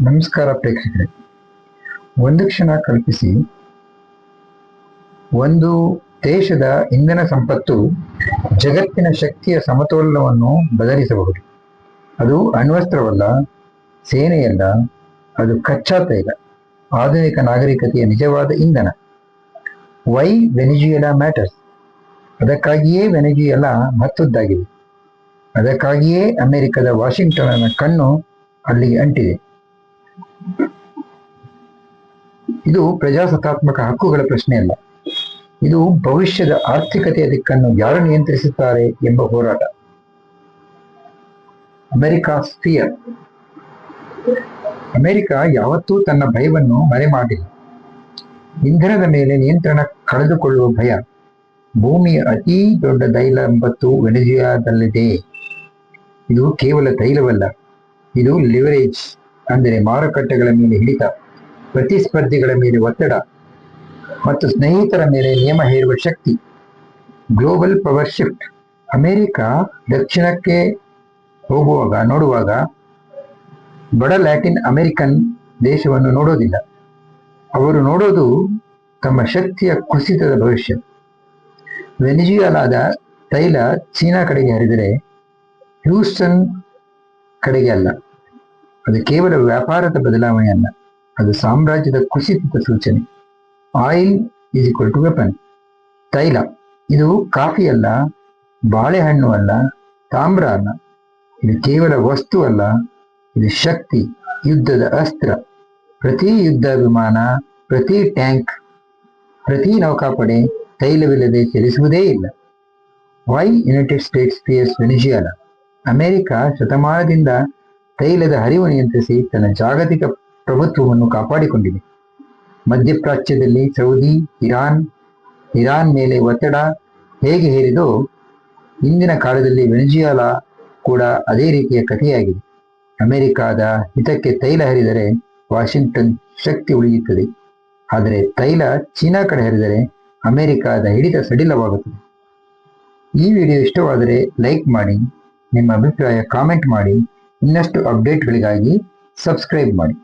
ನಮಸ್ಕಾರ ಪ್ರೇಕ್ಷಕರೇ. ಒಂದು ಕ್ಷಣ ಕಲ್ಪಿಸಿ. ಒಂದು ದೇಶದ ಇಂಧನ ಸಂಪತ್ತು ಜಗತ್ತಿನ ಶಕ್ತಿಯ ಸಮತೋಲನವನ್ನು ಬದಲಿಸಬಹುದು. ಅದು ಅಣ್ವಸ್ತ್ರವಲ್ಲ, ಸೇನೆಯಲ್ಲ, ಅದು ಕಚ್ಚಾ ತೈಲ ಆಧುನಿಕ ನಾಗರಿಕತೆಯ ನಿಜವಾದ ಇಂಧನ. ವೈ ವೆನಿಜುಯಲಾ ಮ್ಯಾಟರ್ಸ್ ಅದಕ್ಕಾಗಿಯೇ ವೆನಿಜುಯಲಾ ಮತ್ತದ್ದಾಗಿದೆ. ಅದಕ್ಕಾಗಿಯೇ ಅಮೆರಿಕದ ವಾಷಿಂಗ್ಟನ್ನ ಕಣ್ಣು ಅಲ್ಲಿಗೆ ಅಂಟಿದೆ. ಇದು ಪ್ರಜಾಸತ್ತಾತ್ಮಕ ಹಕ್ಕುಗಳ ಪ್ರಶ್ನೆಯಲ್ಲ ಇದು ಭವಿಷ್ಯದ ಆರ್ಥಿಕತೆಯ ದಿಕ್ಕನ್ನು ಯಾರು ನಿಯಂತ್ರಿಸುತ್ತಾರೆ ಎಂಬ ಹೋರಾಟ. ಅಮೆರಿಕ ಸ್ಫಿಯರ್ ಅಮೆರಿಕ ಯಾವತ್ತೂ ತನ್ನ ಭಯವನ್ನು ಮರೆ ಮಾಡಿಲ್ಲ ಇಂಧನದ ಮೇಲೆ ನಿಯಂತ್ರಣ ಕಳೆದುಕೊಳ್ಳುವ ಭಯ. ಭೂಮಿಯ ಅತಿ ದೊಡ್ಡ ತೈಲ ಎಂಬತ್ತು ವೆನೆಜುಯಾದಲ್ಲಿದೆ. ಇದು ಕೇವಲ ತೈಲವಲ್ಲ, ಇದು ಲಿವರೇಜ್, ಅಂದರೆ ಮಾರುಕಟ್ಟೆಗಳ ಮೇಲೆ ಹಿಡಿತ. ಪ್ರತಿಸ್ಪರ್ಧಿಗಳ ಮೇಲೆ ಒತ್ತಡ ಮತ್ತು ಸ್ನೇಹಿತರ ಮೇಲೆ ನಿಯಮ ಹೇರುವ ಶಕ್ತಿ. ಗ್ಲೋಬಲ್ ಪವರ್ ಶಿಫ್ಟ್ ಅಮೆರಿಕ ದಕ್ಷಿಣಕ್ಕೆ ಹೋಗುವಾಗ, ನೋಡುವಾಗ ಬಡ ಲ್ಯಾಟಿನ್ ಅಮೆರಿಕನ್ ದೇಶವನ್ನು ನೋಡೋದಿಲ್ಲ. ಅವರು ನೋಡೋದು ತಮ್ಮ ಶಕ್ತಿಯ ಕುಸಿತದ ಭವಿಷ್ಯ. ವೆನಿಜುಯಲಾದ ತೈಲ ಚೀನಾ ಕಡೆಗೆ ಹರಿದರೆ, ಹ್ಯೂಸ್ಟನ್ ಕಡೆಗೆ ಅಲ್ಲ. ಅದು ಕೇವಲ ವ್ಯಾಪಾರದ ಬದಲಾವಣೆ ಅದು ಸಾಮ್ರಾಜ್ಯದ ಕುಸಿತದ ಸೂಚನೆ. Oil is equal to weapon ತೈಲ. ಇದು ಕಾಫಿ ಅಲ್ಲ, ಬಾಳೆಹಣ್ಣು ಅಲ್ಲ ತಾಮ್ರ ಅಲ್ಲ ಇದು ಕೇವಲ ವಸ್ತು ಅಲ್ಲ, ಇದು ಶಕ್ತಿ, ಯುದ್ಧದ ಅಸ್ತ್ರ. ಪ್ರತಿ ಯುದ್ಧ ವಿಮಾನ ಪ್ರತಿ ಟ್ಯಾಂಕ್, ಪ್ರತಿ ನೌಕಾಪಡೆ ತೈಲವಿಲ್ಲದೆ ಚಲಿಸುವುದೇ ಇಲ್ಲ. ವೈ ಯುನೈಟೆಡ್ ಸ್ಟೇಟ್ಸ್ ಫಿಯರ್ಸ್ ವೆನಿಜಿಯಾಲ ಅಮೆರಿಕ ಶತಮಾನದಿಂದ ತೈಲದ ಹರಿವು ನಿಯಂತ್ರಿಸಿ ತನ್ನ ಜಾಗತಿಕ ಪ್ರಭುತ್ವವನ್ನು ಕಾಪಾಡಿಕೊಂಡಿದೆ. ಮಧ್ಯಪ್ರಾಚ್ಯದಲ್ಲಿ ಸೌದಿ, ಇರಾನ್ ಇರಾನ್ ಮೇಲೆ ಒತ್ತಡ ಹೇಗೆ ಹೇರಿದೋ ಇಂದಿನ ಕಾಲದಲ್ಲಿ ವೆನಿಜುಯಲಾ ಕೂಡ ಅದೇ ರೀತಿಯ ಕಥೆಯಾಗಿದೆ. ಅಮೆರಿಕಾದ ಹಿತಕ್ಕೆ ತೈಲ ಹರಿದರೆ ವಾಷಿಂಗ್ಟನ್ ಶಕ್ತಿ ಉಳಿಯುತ್ತದೆ. ಆದರೆ ತೈಲ ಚೀನಾ ಕಡೆ ಹರಿದರೆ ಅಮೆರಿಕಾದ ಹಿಡಿತ ಸಡಿಲವಾಗುತ್ತದೆ. ಈ ವಿಡಿಯೋ ಇಷ್ಟವಾದರೆ ಲೈಕ್ ಮಾಡಿ, ನಿಮ್ಮ ಅಭಿಪ್ರಾಯ ಕಾಮೆಂಟ್ ಮಾಡಿ, ಇನ್ನಷ್ಟು ಅಪ್ಡೇಟ್ಗಳಿಗಾಗಿ ಸಬ್ಸ್ಕ್ರೈಬ್ ಮಾಡಿ.